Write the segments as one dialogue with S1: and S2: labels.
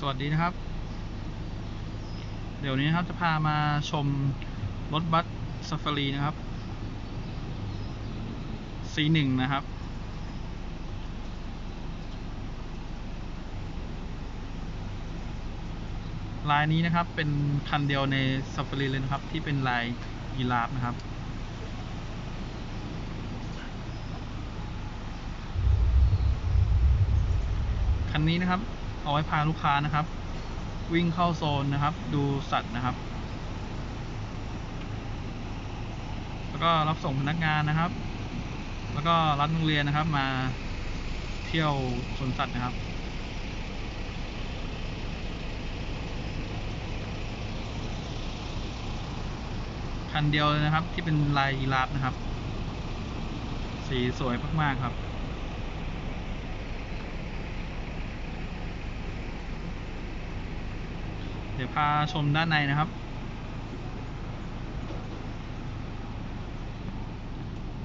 S1: สวัสดีนะครับ เดี๋ยวนี้นะครับจะพามาชมรถบัสซ a ฟ a รีนะครับ C1 นะครับ ลายนี้นะครับเป็นคันเดียวในซ a ฟ a รีเลยนะครับ ที่เป็นลายยีราฟนะครับคันนี้นะครับ เอาไว้พาลูกค้านะครับ วิ่งเข้าโซนนะครับ ดูสัตว์นะครับ แล้วก็รับส่งพนักงานนะครับ แล้วก็รับโรงเรียนนะครับมาเที่ยวสวนสัตว์นะครับคันเดียวเลยนะครับ ที่เป็นลายยีราฟนะครับ สีสวยมากๆครับ เดี๋ยวพาชมด้านในนะครับ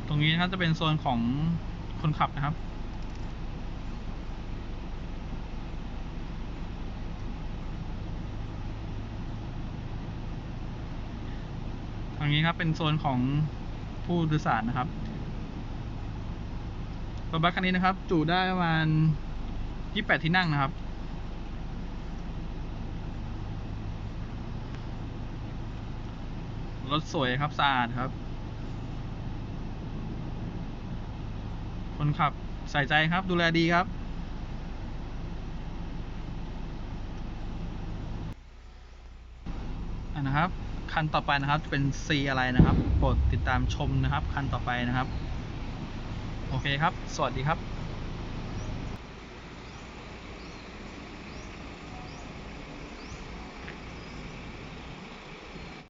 S1: ตรงนี้นะครับจะเป็นโซนของคนขับนะครับ ทางนี้ครับเป็นโซนของผู้โดยสารนะครับรถบัสคันนี้นะครับ จุได้ประมาณ 28 ที่นั่งนะครับ รถสวยครับสะอาดครับ คนขับใส่ใจครับดูแลดีครับอะนะครับ คันต่อไปนะครับเป็น C อะไรนะครับ โปรดติดตามชมนะครับ คันต่อไปนะครับ โอเคครับ สวัสดีครับ